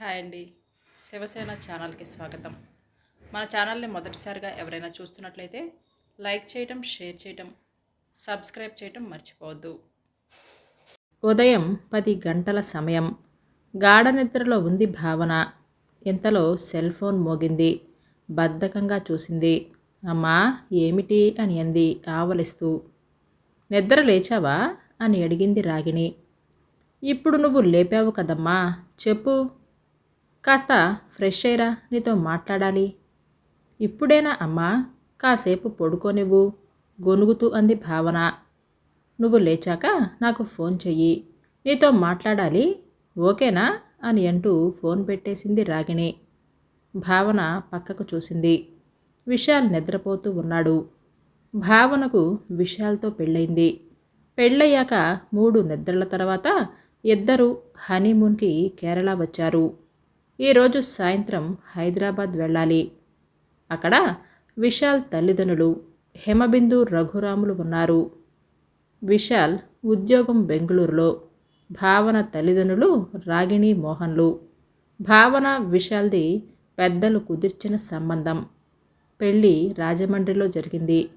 Hi అండి. శివసేన ఛానల్కి స్వాగతం. మన ఛానల్ని మొదటిసారిగా ఎవరైనా చూస్తున్నట్లయితే లైక్ చేయటం షేర్ చేయటం సబ్స్క్రైబ్ చేయటం మర్చిపోవద్దు. ఉదయం పది గంటల సమయం. గాఢ నిద్రలో ఉంది భావన. ఇంతలో సెల్ ఫోన్ మోగింది. బద్ధకంగా చూసింది. అమ్మా ఏమిటి అని అంది ఆవలిస్తూ. నిద్ర లేచావా? అని అడిగింది రాగిణి. ఇప్పుడు నువ్వు లేపావు కదమ్మా. చెప్పు. కాస్త ఫ్రెష్ అయ్యరా నీతో మాట్లాడాలి. ఇప్పుడేనా అమ్మా? కాసేపు పడుకోనివ్వు గొనుగుతూ అంది భావన. నువ్వు లేచాక నాకు ఫోన్ చెయ్యి. నీతో మాట్లాడాలి ఓకేనా? అని అంటూ ఫోన్ పెట్టేసింది రాగిణి. భావన పక్కకు చూసింది. విశాల్ నిద్రపోతూ ఉన్నాడు. భావనకు విశాల్తో పెళ్ళయింది. పెళ్ళయ్యాక మూడు నిద్రల తర్వాత ఇద్దరు హనీమూన్కి కేరళ వచ్చారు. ఈరోజు సాయంత్రం హైదరాబాద్ వెళ్ళాలి. అక్కడ విశాల్ తల్లిదండ్రులు హేమబిందు రఘురాములు ఉన్నారు. విశాల్ ఉద్యోగం బెంగళూరులో భావన తల్లిదండ్రులు రాగిణి మోహన్లు. భావన విశాల్ది పెద్దలు కుదిర్చిన సంబంధం. పెళ్ళి రాజమండ్రిలో జరిగింది.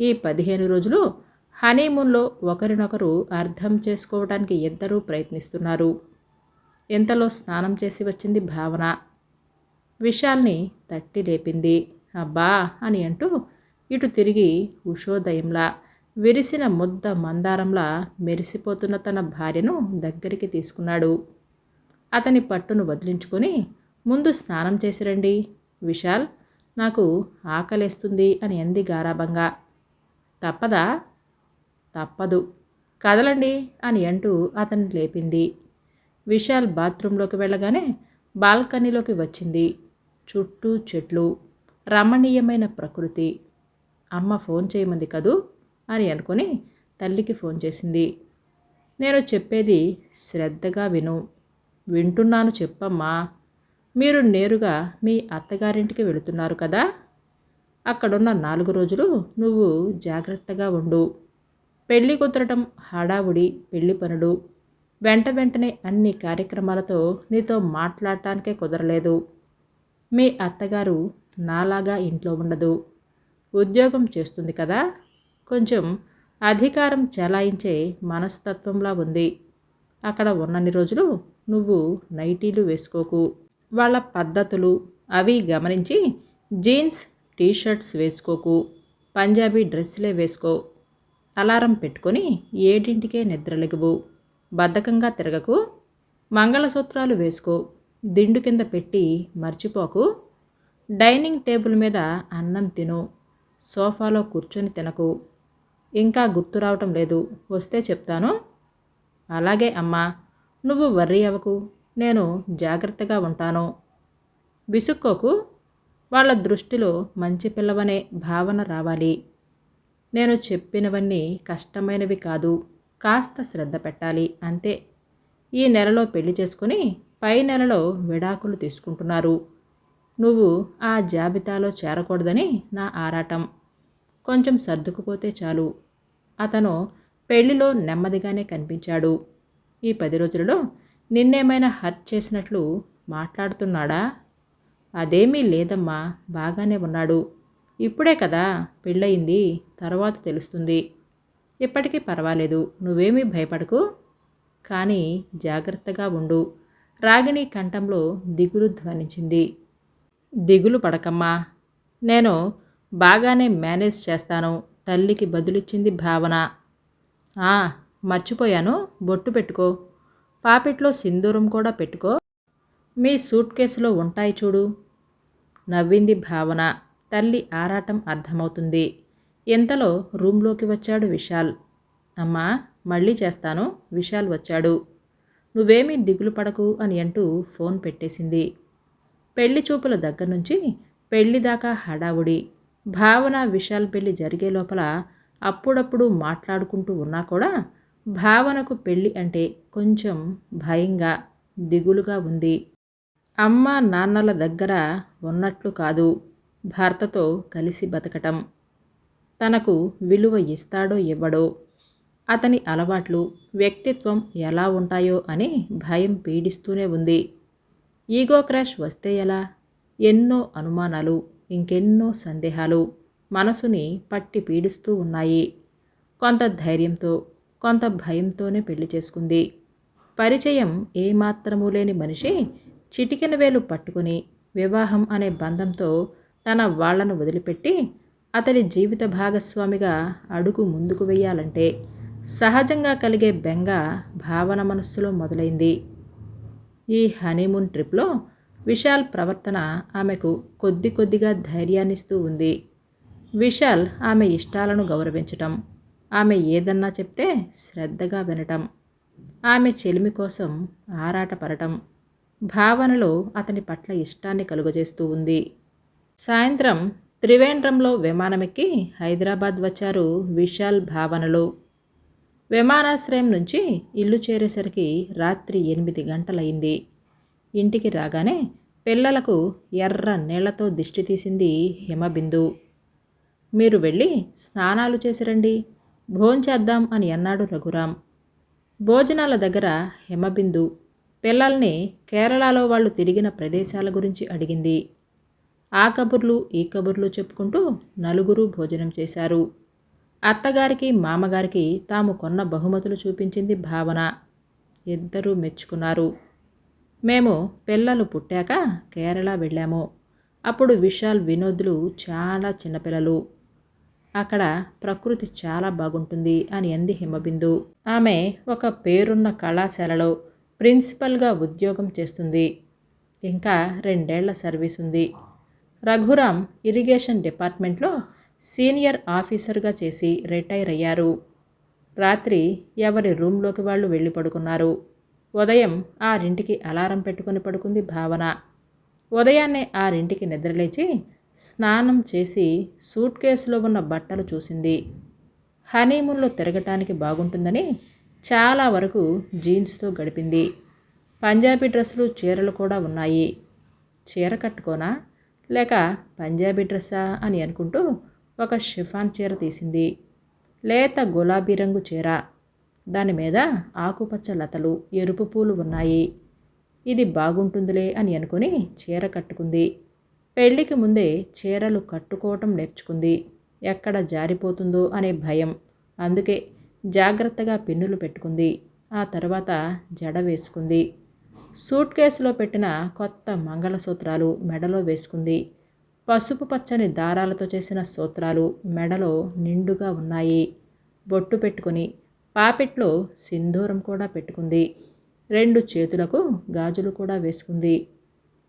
ఈ పదిహేను రోజులు హనీమూన్లో ఒకరినొకరు అర్థం చేసుకోవడానికి ఇద్దరూ ప్రయత్నిస్తున్నారు. ఇంతలో స్నానం చేసి వచ్చింది భావన? విశాల్ని తట్టి లేపింది. అబ్బా! అని అంటూ ఇటు తిరిగి ఉషోదయంలా విరిసిన ముద్ద మందారంలా మెరిసిపోతున్న తన భార్యను దగ్గరికి తీసుకున్నాడు. అతని పట్టును వదిలించుకొని ముందు స్నానం చేసిరండి విశాల్ నాకు ఆకలేస్తుంది అని అంది గారాభంగా. తప్పదా? తప్పదు. కదలండి అని అంటూ అతన్ని లేపింది. విశాల్ బాత్రూంలోకి వెళ్ళగానే బాల్కనీలోకి వచ్చింది. చుట్టూ చెట్లు రమణీయమైన ప్రకృతి. అమ్మ ఫోన్ చేయమంది కదూ? అని అనుకుని తల్లికి ఫోన్ చేసింది. నేను చెప్పేది శ్రద్ధగా విను. వింటున్నాను చెప్పమ్మా. మీరు నేరుగా మీ అత్తగారింటికి వెళుతున్నారు కదా? అక్కడున్న నాలుగు రోజులు నువ్వు జాగ్రత్తగా ఉండు. పెళ్ళి కుదరటం హడావుడి పెళ్ళి పనులు. వెంట వెంటనే అన్ని కార్యక్రమాలతో నీతో మాట్లాడటానికే కుదరలేదు. మీ అత్తగారు నాలాగా ఇంట్లో ఉండదు. ఉద్యోగం చేస్తుంది కదా? కొంచెం అధికారం చెలాయించే మనస్తత్వంలా ఉంది. అక్కడ ఉన్నన్ని రోజులు నువ్వు నైటీలు వేసుకోకు. వాళ్ళ పద్ధతులు అవి గమనించి జీన్స్ టీషర్ట్స్ వేసుకోకు. పంజాబీ డ్రెస్సులే వేసుకో. అలారం పెట్టుకొని ఏడింటికే నిద్రలెగువు. బద్ధకంగా తిరగకు మంగళసూత్రాలు వేసుకో దిండు కింద పెట్టి మర్చిపోకు డైనింగ్ టేబుల్ మీద అన్నం తిను సోఫాలో కూర్చొని తినకు. ఇంకా గుర్తు రావటం లేదు వస్తే చెప్తాను. అలాగే అమ్మా నువ్వు వర్రీ అవ్వకు నేను జాగ్రత్తగా ఉంటాను. విసుక్కోకు వాళ్ళ దృష్టిలో మంచి పిల్లవనే భావన రావాలి. నేను చెప్పినవన్నీ కష్టమైనవి కాదు. కాస్త శ్రద్ధ పెట్టాలి అంతే. ఈ నెలలో పెళ్ళి చేసుకుని పై నెలలో విడాకులు తీసుకుంటున్నారు. నువ్వు ఆ జాబితాలో చేరకూడదని నా ఆరాటం. కొంచెం సర్దుకుపోతే చాలు. అతను పెళ్ళిలో నెమ్మదిగానే కనిపించాడు. ఈ పది రోజులలో నిన్నేమైనా హర్ట్ చేసినట్లు మాట్లాడుతున్నాడా? అదేమీ లేదమ్మా బాగానే ఉన్నాడు. ఇప్పుడే కదా పెళ్ళయింది తర్వాత తెలుస్తుంది. ఇప్పటికీ పర్వాలేదు. నువ్వేమీ భయపడకు. కానీ జాగ్రత్తగా ఉండు. రాగిణి కంఠంలో దిగులు ధ్వనించింది. దిగులు పడకమ్మా. నేను బాగానే మేనేజ్ చేస్తాను. తల్లికి బదులిచ్చింది భావన. మర్చిపోయాను. బొట్టు పెట్టుకో. పాపెట్లో సింధూరం కూడా పెట్టుకో. మీ సూట్ కేసులో ఉంటాయి చూడు. నవ్వింది భావన. తల్లి ఆరాటం అర్థమవుతుంది. ఇంతలో రూమ్లోకి వచ్చాడు విశాల్? అమ్మా మళ్ళీ చేస్తాను. విశాల్ వచ్చాడు. నువ్వేమీ దిగులు పడకు అని అంటూ ఫోన్ పెట్టేసింది. పెళ్ళి చూపుల దగ్గర నుంచి పెళ్ళి దాకా హడావుడి. భావన విశాల్ పెళ్ళి జరిగే లోపల అప్పుడప్పుడు మాట్లాడుకుంటూ ఉన్నా కూడా భావనకు పెళ్ళి అంటే కొంచెం భయంగా దిగులుగా ఉంది. అమ్మ నాన్నల దగ్గర ఉన్నట్లు కాదు. భర్తతో కలిసి బతకటం. తనకు విలువ ఇస్తాడో ఇవ్వడో అతని అలవాట్లు వ్యక్తిత్వం ఎలా ఉంటాయో అని భయం పీడిస్తూనే ఉంది. ఈగో క్రాష్ వస్తే ఎలా? ఎన్నో అనుమానాలు ఇంకెన్నో సందేహాలు మనసుని పట్టి పీడిస్తూ ఉన్నాయి. కొంత ధైర్యంతో కొంత భయంతోనే పెళ్ళి చేసుకుంది. పరిచయం ఏమాత్రమూ లేని మనిషి చిటికెన వేలు పట్టుకుని వివాహం అనే బంధంతో తన వాళ్ళను వదిలిపెట్టి అతడి జీవిత భాగస్వామిగా అడుగు ముందుకు వెయ్యాలంటే సహజంగా కలిగే బెంగ భావన మనస్సులో మొదలైంది. ఈ హనీమూన్ ట్రిప్లో విశాల్ ప్రవర్తన ఆమెకు కొద్ది కొద్దిగా ధైర్యాన్నిస్తూ ఉంది. విశాల్ ఆమె ఇష్టాలను గౌరవించటం ఆమె ఏదన్నా చెప్తే శ్రద్ధగా వినటం ఆమె చెలిమి కోసం ఆరాటపడటం భావనలో అతని పట్ల ఇష్టాన్ని కలుగజేస్తూ ఉంది. సాయంత్రం త్రివేంద్రంలో విమానమెక్కి హైదరాబాద్ వచ్చారు విశాల్ భావనలు. విమానాశ్రయం నుంచి ఇల్లు చేరేసరికి రాత్రి ఎనిమిది గంటలయింది ఇంటికి రాగానే పిల్లలకు ఎర్ర నీళ్ళతో దిష్టి తీసింది హిమబిందు. మీరు వెళ్ళి స్నానాలు చేసిరండి భోంచేద్దాం అని అన్నాడు రఘురాం భోజనాల దగ్గర హిమబిందు పిల్లల్ని కేరళలో వాళ్ళు తిరిగిన ప్రదేశాల గురించి అడిగింది. ఆ కబుర్లు ఈ కబుర్లు చెప్పుకుంటూ నలుగురు భోజనం చేశారు. అత్తగారికి మామగారికి తాము కొన్న బహుమతులు చూపించింది భావన. ఇద్దరూ మెచ్చుకున్నారు. మేము పిల్లలు పుట్టాక కేరళ వెళ్ళాము. అప్పుడు విశాల్ వినోద్లు చాలా చిన్నపిల్లలు. అక్కడ ప్రకృతి చాలా బాగుంటుంది అని అంది హిమబిందు. ఆమె ఒక పేరున్న కళాశాలలో ప్రిన్సిపల్గా ఉద్యోగం చేస్తుంది. ఇంకా రెండేళ్ళ సర్వీస్ ఉంది రఘురాం ఇరిగేషన్ డిపార్ట్మెంట్లో సీనియర్ ఆఫీసర్గా చేసి రిటైర్ అయ్యారు. రాత్రి ఎవరి రూమ్లోకి వాళ్ళు వెళ్ళి పడుకున్నారు. ఉదయం ఆరింటికి అలారం పెట్టుకుని పడుకుంది భావన. ఉదయాన్నే ఆరింటికి నిద్రలేచి స్నానం చేసి సూట్ కేసులో ఉన్న బట్టలు చూసింది. హనీమూన్లో తిరగటానికి బాగుంటుందని చాలా వరకు జీన్స్తో గడిపింది. పంజాబీ డ్రెస్సులు చీరలు కూడా ఉన్నాయి. చీర కట్టుకోనా? లేక పంజాబీ డ్రెస్సా అని అనుకుంటూ ఒక షిఫాన్ చీర తీసింది. లేత గులాబీ రంగు చీర. దాని మీద ఆకుపచ్చ లతలు ఎరుపు పూలు ఉన్నాయి. ఇది బాగుంటుందిలే అని అనుకుని చీర కట్టుకుంది. పెళ్ళికి ముందే చీరలు కట్టుకోవటం నేర్చుకుంది. ఎక్కడ జారిపోతుందో అనే భయం. అందుకే జాగ్రత్తగా పిన్నులు పెట్టుకుంది. ఆ తర్వాత జడ వేసుకుంది. సూట్ కేసులో పెట్టిన కొత్త మంగళసూత్రాలు మెడలో వేసుకుంది. పసుపు పచ్చని దారాలతో చేసిన సూత్రాలు మెడలో నిండుగా ఉన్నాయి. బొట్టు పెట్టుకుని పాపెట్లో సింధూరం కూడా పెట్టుకుంది. రెండు చేతులకు గాజులు కూడా వేసుకుంది.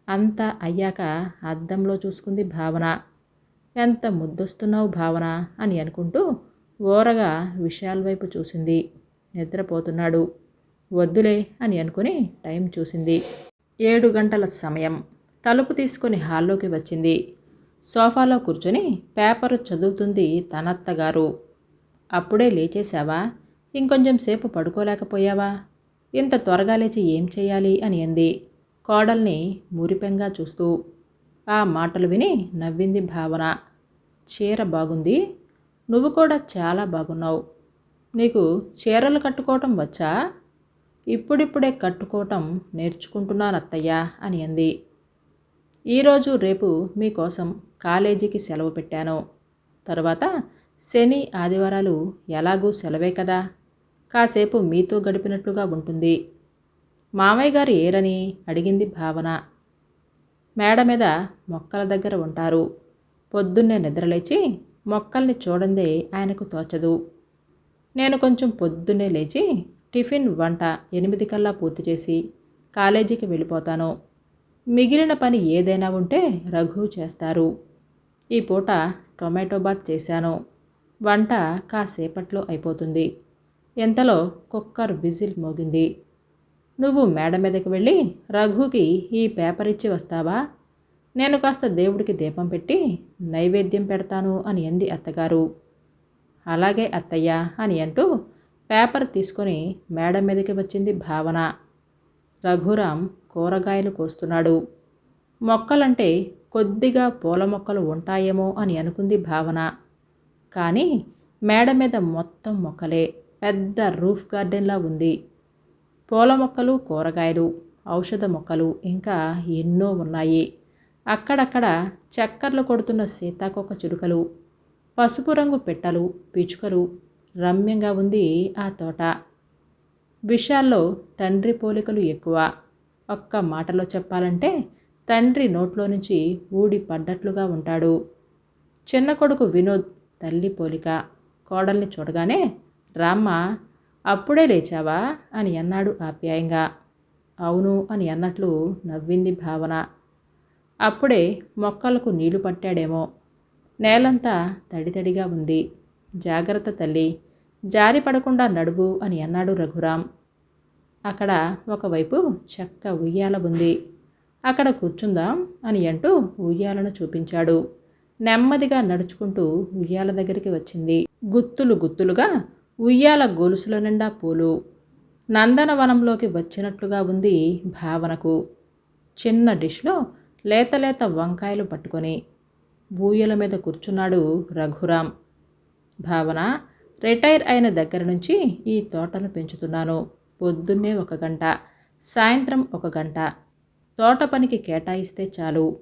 అంతా అయ్యాక అద్దంలో చూసుకుంది భావన. ఎంత ముద్దొస్తున్నావు భావన అని అనుకుంటూ ఓరగా విషయాల వైపు చూసింది. నిద్రపోతున్నాడు. వద్దులే అని అనుకుని టైం చూసింది. ఏడు గంటల సమయం. తలుపు తీసుకొని హాల్లోకి వచ్చింది. సోఫాలో కూర్చొని పేపరు చదువుతుంది తనత్తగారు. అప్పుడే లేచేశావా? ఇంకొంచెం సేపు పడుకోలేకపోయావా? ఇంత త్వరగా లేచి ఏం చేయాలి అని అంది. కోడల్ని మురిపెంగా చూస్తూ. ఆ మాటలు విని నవ్వింది భావన. చీర బాగుంది? నువ్వు కూడా చాలా బాగున్నావు. నీకు చీరలు కట్టుకోవటం వచ్చా? ఇప్పుడిప్పుడే కట్టుకోవటం నేర్చుకుంటున్నాను అత్తయ్య అని అంది. ఈరోజు రేపు మీకోసం కాలేజీకి సెలవు పెట్టాను. తర్వాత శని ఆదివారాలు ఎలాగూ సెలవే కదా. కాసేపు మీతో గడిపినట్లుగా ఉంటుంది. మామయ్య గారు ఏరని అడిగింది భావన. మేడ మీద మొక్కల దగ్గర ఉంటారు. పొద్దున్నే నిద్రలేచి మొక్కల్ని చూడందే ఆయనకు తోచదు. నేను కొంచెం పొద్దున్నే లేచి టిఫిన్ వంట ఎనిమిది కల్లా పూర్తి చేసి కాలేజీకి వెళ్ళిపోతాను. మిగిలిన పని ఏదైనా ఉంటే రఘు చేస్తారు. ఈ పూట టొమాటో బాత్ చేశాను. వంట కాసేపట్లో అయిపోతుంది. ఎంతలో కుక్కర్ విజిల్ మోగింది. నువ్వు మేడ మీదకి వెళ్ళి రఘుకి ఈ పేపర్ ఇచ్చి వస్తావా? నేను కాస్త దేవుడికి దీపం పెట్టి నైవేద్యం పెడతాను అని అంది అత్తగారు. అలాగే అత్తయ్య అని అంటూ పేపర్ తీసుకొని మేడ మీదకి వచ్చింది భావన. రఘురాం కూరగాయలు కోస్తున్నాడు. మొక్కలంటే కొద్దిగా పూల మొక్కలు ఉంటాయేమో అని అనుకుంది భావన. కానీ మేడ మీద మొత్తం మొక్కలే పెద్ద రూఫ్ గార్డెన్లా ఉంది. పూల మొక్కలు కూరగాయలు ఔషధ మొక్కలు ఇంకా ఎన్నో ఉన్నాయి. అక్కడక్కడ చక్కర్లు కొడుతున్న సీతాకొక చిలుకలు పసుపు రంగు పెట్టలు పిచుకలు రమ్యంగా ఉంది ఆ తోట. విషయాల్లో తండ్రి పోలికలు ఎక్కువ. ఒక్క మాటలో చెప్పాలంటే తండ్రి నోట్లో నుంచి ఊడి పడ్డట్లుగా ఉంటాడు. చిన్న కొడుకు వినోద్ తల్లి పోలిక. కోడల్ని చూడగానే రామ్మ అప్పుడే లేచావా? అని అన్నాడు ఆప్యాయంగా. అవును అని అన్నట్లు నవ్వింది భావన. అప్పుడే మొక్కలకు నీళ్ళు పట్టాడేమో. నేలంతా తడితడిగా ఉంది. జాగ్రత్త తల్లి జారి పడకుండా నడువు అని అన్నాడు రఘురాం. అక్కడ ఒకవైపు చెక్క ఉయ్యాల ఉంది. అక్కడ కూర్చుందాం అని అంటూ ఉయ్యాలను చూపించాడు. నెమ్మదిగా నడుచుకుంటూ ఉయ్యాల దగ్గరికి వచ్చింది. గుత్తులు గుత్తులుగా ఉయ్యాల గొలుసుల నిండా పూలు. నందనవనంలోకి వచ్చినట్లుగా ఉంది భావనకు. చిన్న డిష్లో లేత లేత వంకాయలు పట్టుకొని ఊయల మీద కూర్చున్నాడు రఘురాం. భావన రిటైర్ అయిన దగ్గర నుంచి ఈ తోటను పెంచుతున్నాను. పొద్దున్నే ఒక గంట సాయంత్రం ఒక గంట. తోట పనికి కేటాయిస్తే చాలు.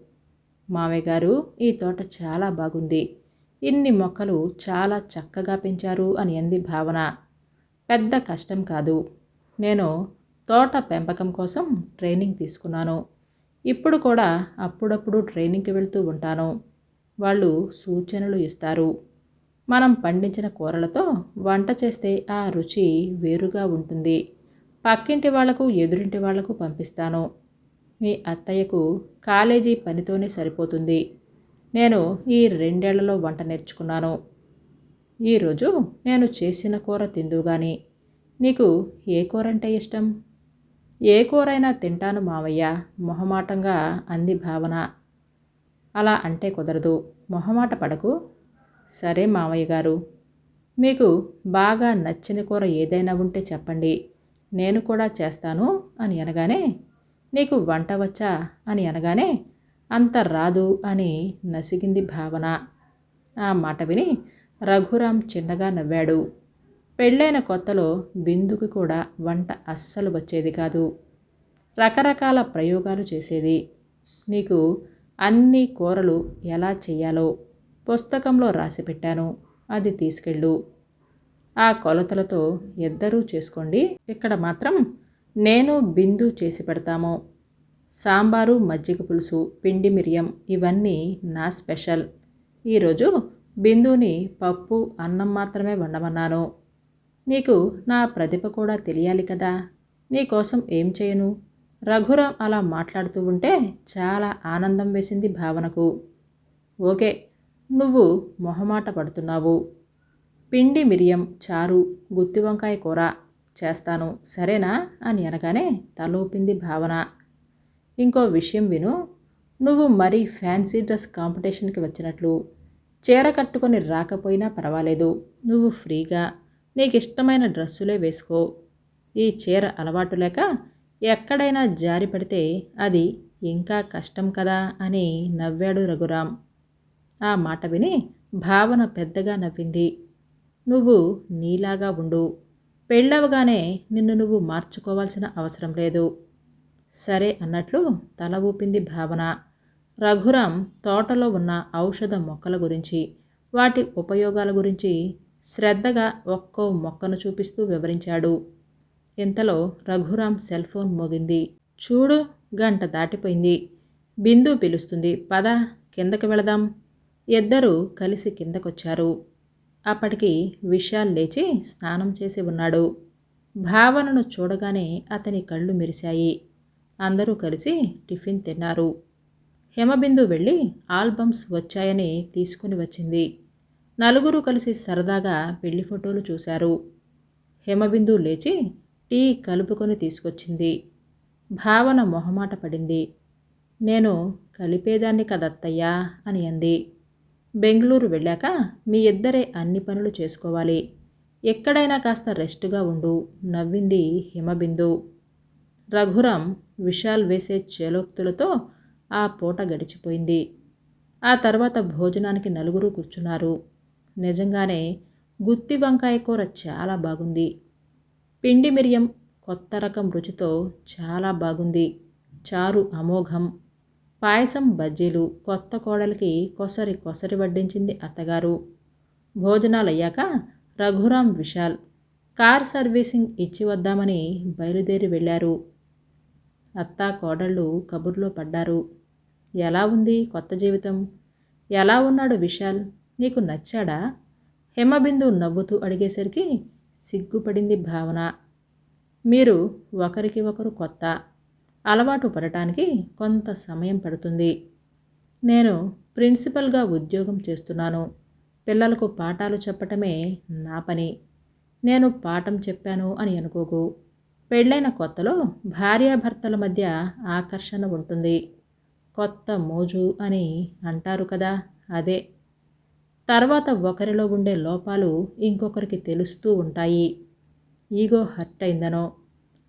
మామయ్య గారు ఈ తోట చాలా బాగుంది. ఇన్ని మొక్కలు చాలా చక్కగా పెంచారు అని అంది భావన. పెద్ద కష్టం కాదు. నేను తోట పెంపకం కోసం ట్రైనింగ్ తీసుకున్నాను. ఇప్పుడు కూడా అప్పుడప్పుడు ట్రైనింగ్కి వెళ్తూ ఉంటాను. వాళ్ళు సూచనలు ఇస్తారు. మనం పండించిన కూరలతో వంట చేస్తే ఆ రుచి వేరుగా ఉంటుంది. పక్కింటి వాళ్ళకు ఎదురింటి వాళ్ళకు పంపిస్తాను. మీ అత్తయ్యకు కాలేజీ పనితోనే సరిపోతుంది. నేను ఈ రెండేళ్ళలో వంట నేర్చుకున్నాను. ఈరోజు నేను చేసిన కూర తిందు కానీ నీకు ఏ కూర అంటే ఇష్టం? ఏ కూరైనా తింటాను మావయ్య మొహమాటంగా అంది భావన. అలా అంటే కుదరదు. మొహమాట పడకు. సరే మావయ్య గారు. మీకు బాగా నచ్చిన కూర ఏదైనా ఉంటే చెప్పండి. నేను కూడా చేస్తాను అని అనగానే నీకు వంట వచ్చా అని అనగానే అంత రాదు అని నసిగింది భావన. ఆ మాట విని రఘురాం చిన్నగా నవ్వాడు. పెళ్ళైన కొత్తలో బిందుకు కూడా వంట అస్సలు వచ్చేది కాదు. రకరకాల ప్రయోగాలు చేసేది. నీకు అన్ని కూరలు ఎలా చేయాలో పుస్తకంలో రాసి పెట్టాను. అది తీసుకెళ్ళు. ఆ కొలతలతో ఇద్దరూ చేసుకోండి. ఇక్కడ మాత్రం నేను బిందు చేసి పెడతాము. సాంబారు మజ్జిగ పులుసు పిండి మిరియం ఇవన్నీ నా స్పెషల్. ఈరోజు బిందుని పప్పు అన్నం మాత్రమే వండమన్నాను. నీకు నా ప్రతిభ కూడా తెలియాలి కదా. నీకోసం ఏం చేయను? రఘురాం అలా మాట్లాడుతూ ఉంటే చాలా ఆనందం వేసింది భావనకు. ఓకే నువ్వు మొహమాట పడుతున్నావు. పిండి మిరియం చారు గుత్తి వంకాయ కూర చేస్తాను సరేనా? అని అనగానే తలోపింది భావన. ఇంకో విషయం విను. నువ్వు మరీ ఫ్యాన్సీ డ్రెస్ కాంపిటీషన్కి వచ్చినట్లు చీర కట్టుకొని రాకపోయినా పర్వాలేదు. నువ్వు ఫ్రీగా నీకు ఇష్టమైన డ్రెస్సులే వేసుకో. ఈ చీర అలవాటు లేక ఎక్కడైనా జారి పడితే అది ఇంకా కష్టం కదా అని నవ్వాడు రఘురాం ఆ మాట విని భావన పెద్దగా నవ్వింది. నువ్వు నీలాగా ఉండు. పెళ్ళవగానే నిన్ను నువ్వు మార్చుకోవాల్సిన అవసరం లేదు. సరే అన్నట్లు తల ఊపింది భావన. రఘురాం తోటలో ఉన్న ఔషధ మొక్కల గురించి వాటి ఉపయోగాల గురించి శ్రద్ధగా ఒక్కో మొక్కను చూపిస్తూ వివరించాడు. ఇంతలో రఘురాం సెల్ ఫోన్ మోగింది. చూడు గంట దాటిపోయింది. బిందు పిలుస్తుంది. పద కిందకి వెళదాం. ఇద్దరూ కలిసి కిందకొచ్చారు. అప్పటికి విశాల్ లేచి స్నానం చేసి ఉన్నాడు. భావనను చూడగానే అతని కళ్ళు మెరిశాయి. అందరూ కలిసి టిఫిన్ తిన్నారు. హిమబిందు వెళ్ళి ఆల్బమ్స్ వచ్చాయని తీసుకుని వచ్చింది. నలుగురు కలిసి సరదాగా పెళ్ళి ఫోటోలు చూశారు. హిమబిందు లేచి టీ కలుపుకొని తీసుకొచ్చింది. భావన మొహమాట పడింది. నేను కలిపేదాన్ని కదత్తయ్యా అని అంది. బెంగళూరు వెళ్ళాక మీ ఇద్దరే అన్ని పనులు చేసుకోవాలి. ఎక్కడైనా కాస్త రెస్ట్గా ఉండు నవ్వింది హిమబిందు. రఘురాం విశాల్ వేసే చేలోక్తులతో ఆ పూట గడిచిపోయింది. ఆ తర్వాత భోజనానికి నలుగురు కూర్చున్నారు. నిజంగానే గుత్తి వంకాయ కూర చాలా బాగుంది. పిండి మిరియం కొత్త రకం రుచితో చాలా బాగుంది. చారు అమోఘం. పాయసం బజ్జీలు కొత్త కోడలికి కొసరి కొసరి వడ్డించింది అత్తగారు. భోజనాలయ్యాక రఘురాం విశాల్ కార్ సర్వీసింగ్ ఇచ్చి వద్దామని బయలుదేరి వెళ్ళారు. అత్తా కోడళ్ళు కబుర్లో పడ్డారు. ఎలా ఉంది కొత్త జీవితం? ఎలా ఉన్నాడు విశాల్? నీకు నచ్చాడా? హిమబిందు నవ్వుతూ అడిగేసరికి సిగ్గుపడింది భావన. మీరు ఒకరికి ఒకరు కొత్త. అలవాటు పడటానికి కొంత సమయం పడుతుంది. నేను ప్రిన్సిపల్గా ఉద్యోగం చేస్తున్నాను. పిల్లలకు పాఠాలు చెప్పటమే నా పని. నేను పాఠం చెప్పాను అని అనుకోకు. పెళ్ళైన కొత్తలో భార్యాభర్తల మధ్య ఆకర్షణ ఉంటుంది. కొత్త మోజు అని అంటారు కదా అదే. తర్వాత ఒకరిలో ఉండే లోపాలు ఇంకొకరికి తెలుస్తూ ఉంటాయి. ఈగో హర్ట్ అయిందనో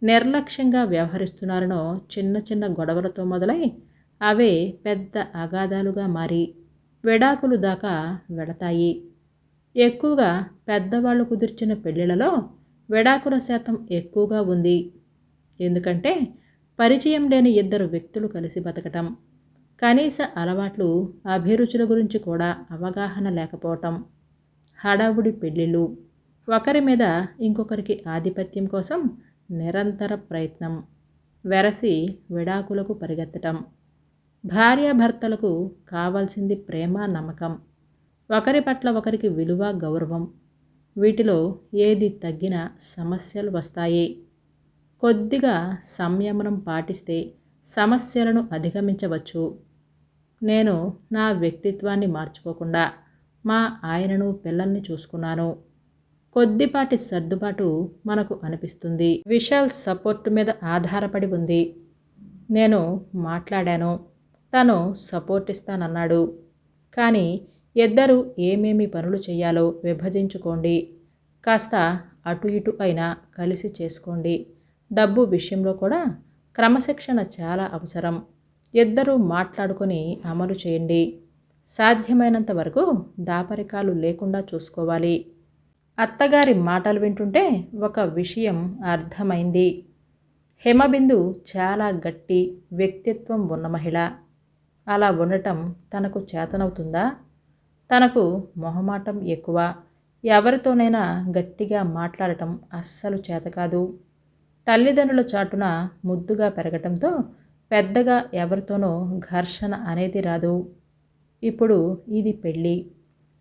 నిర్లక్ష్యంగా వ్యవహరిస్తున్నారనో చిన్న చిన్న గొడవలతో మొదలై అవే పెద్ద అగాధాలుగా మారి విడాకులు దాకా వెళతాయి. ఎక్కువగా పెద్దవాళ్ళు కుదిర్చిన పెళ్ళిళ్ళలో విడాకుల శాతం ఎక్కువగా ఉంది. ఎందుకంటే పరిచయం లేని ఇద్దరు వ్యక్తులు కలిసి బతకటం కనీస అలవాట్లు అభిరుచుల గురించి కూడా అవగాహన లేకపోవటం హడావుడి పెళ్ళిళ్ళు ఒకరి మీద ఇంకొకరికి ఆధిపత్యం కోసం నిరంతర ప్రయత్నం. వెరసి విడాకులకు పరిగెత్తటం. భార్యాభర్తలకు కావాల్సింది ప్రేమ నమ్మకం. ఒకరి పట్ల ఒకరికి విలువ గౌరవం. వీటిలో ఏది తగ్గిన సమస్యలు వస్తాయి. కొద్దిగా సంయమనం పాటిస్తే సమస్యలను అధిగమించవచ్చు. నేను నా వ్యక్తిత్వాన్ని మార్చుకోకుండా మా ఆయనను పిల్లల్ని చూసుకున్నాను. కొద్దిపాటి సర్దుబాటు మనకు అనిపిస్తుంది. విశాల్ సపోర్ట్ మీద ఆధారపడి ఉంది. నేను మాట్లాడాను. తను సపోర్ట్ ఇస్తానన్నాడు. కానీ ఇద్దరు ఏమేమి పనులు చేయాలో విభజించుకోండి. కాస్త అటు ఇటు అయినా కలిసి చేసుకోండి. డబ్బు విషయంలో కూడా క్రమశిక్షణ చాలా అవసరం. ఇద్దరూ మాట్లాడుకొని అమలు చేయండి. సాధ్యమైనంత వరకు దాపరికాలు లేకుండా చూసుకోవాలి. అత్తగారి మాటలు వింటుంటే ఒక విషయం అర్థమైంది. హిమబిందు చాలా గట్టి వ్యక్తిత్వం ఉన్న మహిళ. అలా ఉండటం తనకు చేతనవుతుందా? తనకు మొహమాటం ఎక్కువ. ఎవరితోనైనా గట్టిగా మాట్లాడటం అస్సలు చేత కాదు. తల్లిదండ్రుల చాటున ముద్దుగా పెరగటంతో పెద్దగా ఎవరితోనో ఘర్షణ అనేది రాదు. ఇప్పుడు ఇది పెళ్ళి.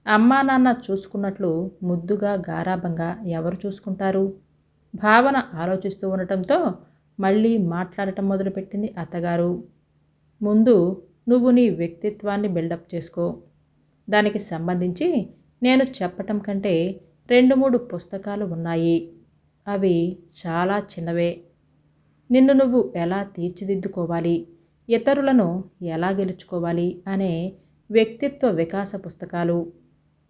అమ్మా నాన్న చూసుకున్నట్లు ముద్దుగా గారాభంగా ఎవరు చూసుకుంటారు? భావన ఆలోచిస్తూ ఉండటంతో మళ్ళీ మాట్లాడటం మొదలుపెట్టింది అత్తగారు. ముందు నువ్వు నీ వ్యక్తిత్వాన్ని బిల్డప్ చేసుకో. దానికి సంబంధించి నేను చెప్పటం కంటే రెండు మూడు పుస్తకాలు ఉన్నాయి. అవి చాలా చిన్నవే. నిన్ను నువ్వు ఎలా తీర్చిదిద్దుకోవాలి? ఇతరులను ఎలా గెలుచుకోవాలి? అనే వ్యక్తిత్వ వికాస పుస్తకాలు.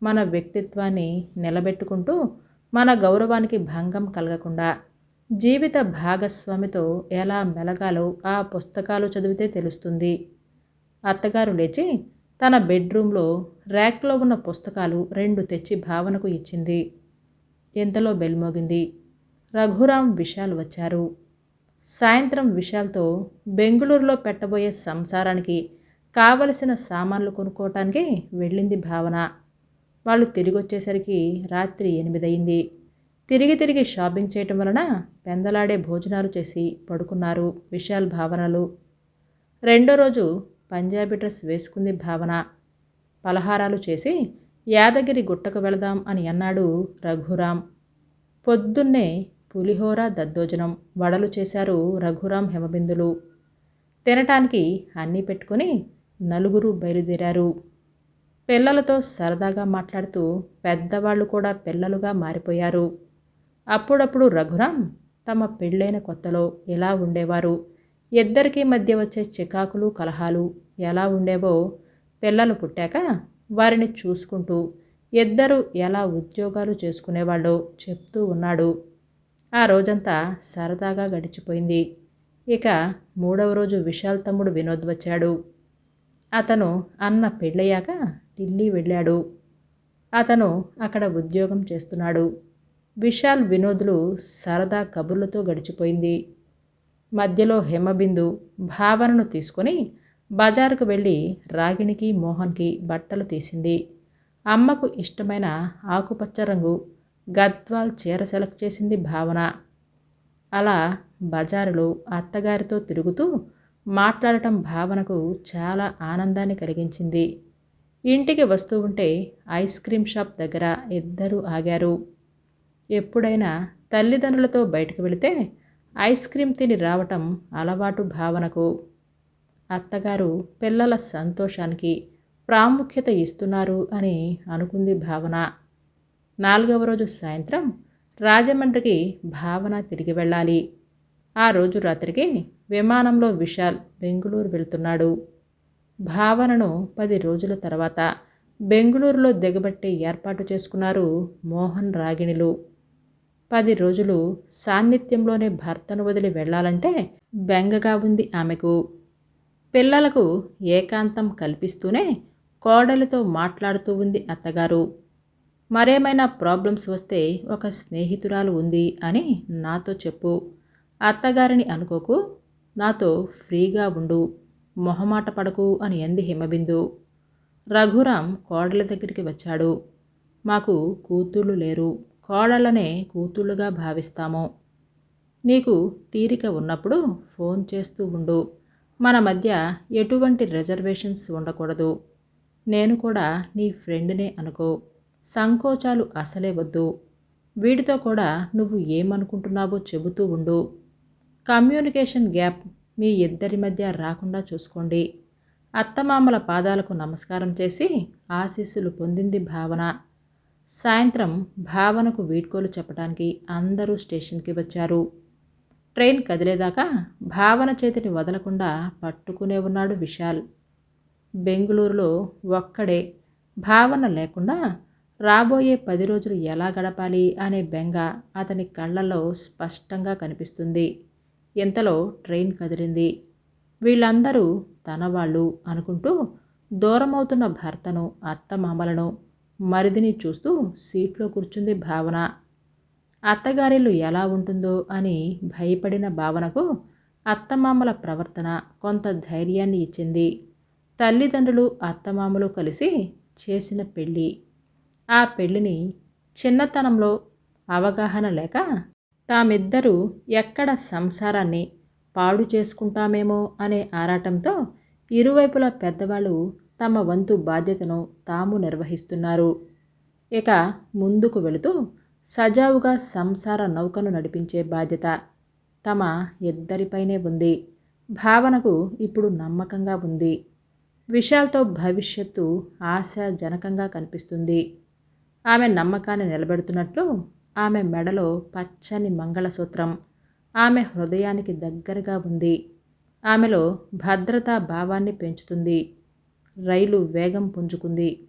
మన వ్యక్తిత్వాన్ని నిలబెట్టుకుంటూ మన గౌరవానికి భంగం కలగకుండా జీవిత భాగస్వామితో ఎలా మెలగాలో ఆ పుస్తకాలు చదివితే తెలుస్తుంది. అత్తగారు లేచి తన బెడ్రూమ్లో ర్యాక్లో ఉన్న పుస్తకాలు రెండు తెచ్చి భావనకు ఇచ్చింది. ఎంతలో బెల్మోగింది రఘురాం విశాల్ వచ్చారు. సాయంత్రం విశాల్తో బెంగుళూరులో పెట్టబోయే సంసారానికి కావలసిన సామాన్లు కొనుక్కోవటానికి వెళ్ళింది భావన. వాళ్ళు తిరిగి వచ్చేసరికి రాత్రి ఎనిమిదయింది. తిరిగి తిరిగి షాపింగ్ చేయటం వలన పెందలాడే భోజనాలు చేసి పడుకున్నారు విశాల్ భావనలు. రెండో రోజు పంజాబీ డ్రెస్ వేసుకుంది భావన. పలహారాలు చేసి యాదగిరి గుట్టకు వెళదాం అని అన్నాడు రఘురాం. పొద్దున్నే పులిహోర దద్దోజనం వడలు చేశారు రఘురాం హిమబిందులు. తినటానికి అన్నీ పెట్టుకుని నలుగురు బయలుదేరారు. పిల్లలతో సరదాగా మాట్లాడుతూ పెద్దవాళ్ళు కూడా పిల్లలుగా మారిపోయారు. అప్పుడప్పుడు రఘురామ్ తమ పెళ్ళైన కొత్తలో ఎలా ఉండేవారు? ఇద్దరికీ మధ్య వచ్చే చికాకులు కలహాలు ఎలా ఉండేవో పిల్లలు పుట్టాక వారిని చూసుకుంటూ ఇద్దరు ఎలా ఉద్యోగాలు చేసుకునేవాళ్ళో చెప్తూ ఉన్నాడు. ఆ రోజంతా సరదాగా గడిచిపోయింది. ఇక మూడవ రోజు విశాల్ తమ్ముడు వినోద్ వచ్చాడు. అతను అన్న పెళ్ళయ్యాక ఢిల్లీ వెళ్ళాడు. అతను అక్కడ ఉద్యోగం చేస్తున్నాడు. విశాల్ వినోదులు సరదా కబుర్లతో గడిచిపోయింది. మధ్యలో హేమబిందు భావనను తీసుకొని బజారుకు వెళ్ళి రాగిణికి మోహన్కి బట్టలు తీసింది. అమ్మకు ఇష్టమైన ఆకుపచ్చ రంగు గద్వాల్ చీర సెలెక్ట్ చేసింది భావన. అలా బజారులో అత్తగారితో తిరుగుతూ మాట్లాడటం భావనకు చాలా ఆనందాన్ని కలిగించింది. ఇంటికి వస్తూ ఉంటే ఐస్ క్రీమ్ షాప్ దగ్గర ఇద్దరూ ఆగారు. ఎప్పుడైనా తల్లిదండ్రులతో బయటకు వెళితే ఐస్ క్రీమ్ తిని రావటం అలవాటు భావనకు. అత్తగారు పిల్లల సంతోషానికి ప్రాముఖ్యత ఇస్తున్నారు అని అనుకుంది భావన. నాలుగవ రోజు సాయంత్రం రాజమండ్రికి భావన తిరిగి వెళ్ళాలి. ఆ రోజు రాత్రికి విమానంలో విశాల్ బెంగుళూరు వెళ్తున్నాడు. భావనను పది రోజుల తర్వాత బెంగుళూరులో దిగబట్టే ఏర్పాటు చేసుకున్నారు మోహన్ రాగిణిలు. పది రోజులు సాన్నిధ్యంలోనే భర్తను వదిలి వెళ్ళాలంటే బెంగగా ఉంది ఆమెకు. పిల్లలకు ఏకాంతం కల్పిస్తూనే కోడలితో మాట్లాడుతూ ఉంది అత్తగారు. మరేమైనా ప్రాబ్లమ్స్ వస్తే ఒక స్నేహితురాలు ఉంది అని నాతో చెప్పు. అత్తగారిని అనుకోకు నాతో ఫ్రీగా ఉండు. మొహమాట పడకు అని అంది హిమబిందు. రఘురాం కోడల దగ్గరికి వచ్చాడు. మాకు కూతుళ్ళు లేరు. కోడళ్ళనే కూతుళ్ళుగా భావిస్తాము. నీకు తీరిక ఉన్నప్పుడు ఫోన్ చేస్తూ ఉండు. మన మధ్య ఎటువంటి రిజర్వేషన్స్ ఉండకూడదు. నేను కూడా నీ ఫ్రెండ్నే అనుకో. సంకోచాలు అసలే వద్దు. వీడితో కూడా నువ్వు ఏమనుకుంటున్నావో చెబుతూ ఉండు. కమ్యూనికేషన్ గ్యాప్ మీ ఇద్దరి మధ్య రాకుండా చూసుకోండి. అత్తమామల పాదాలకు నమస్కారం చేసి ఆశీస్సులు పొందింది భావన. సాయంత్రం భావనకు వీడ్కోలు చెప్పడానికి అందరూ స్టేషన్కి వచ్చారు. ట్రైన్ కదిలేదాకా భావన చేతిని వదలకుండా పట్టుకునే ఉన్నాడు విశాల్. బెంగుళూరులో ఒక్కడే భావన లేకుండా రాబోయే పది రోజులు ఎలా గడపాలి అనే బెంగ అతని కళ్ళల్లో స్పష్టంగా కనిపిస్తుంది. ఇంతలో ట్రైన్ కదిలింది? వీళ్ళందరూ తన వాళ్ళు అనుకుంటూ దూరమవుతున్న భర్తను అత్తమామలను మరిదిని చూస్తూ సీట్లో కూర్చుంది భావన. అత్తగారిల్లు ఎలా ఉంటుందో అని భయపడిన భావనకు అత్తమామల ప్రవర్తన కొంత ధైర్యాన్ని ఇచ్చింది. తల్లిదండ్రులు అత్తమామలు కలిసి చేసిన పెళ్ళి. ఆ పెళ్ళిని చిన్నతనంలో అవగాహన లేక తామిద్దరూ ఎక్కడ సంసారాన్ని పాడు చేసుకుంటామేమో అనే ఆరాటంతో ఇరువైపుల పెద్దవాళ్ళు తమ వంతు బాధ్యతను తాము నిర్వహిస్తున్నారు. ఇక ముందుకు వెళుతూ సజావుగా సంసార నౌకను నడిపించే బాధ్యత తమ ఇద్దరిపైనే ఉంది. భావనకు ఇప్పుడు నమ్మకంగా ఉంది. విషయాలతో భవిష్యత్తు ఆశాజనకంగా కనిపిస్తుంది. ఆమె నమ్మకాన్ని నిలబెడుతున్నట్లు ఆమె మెడలో పచ్చని మంగళసూత్రం. ఆమె హృదయానికి దగ్గరగా ఉంది. ఆమెలో భద్రతా భావాన్ని పెంచుతుంది. రైలు వేగం పుంజుకుంది.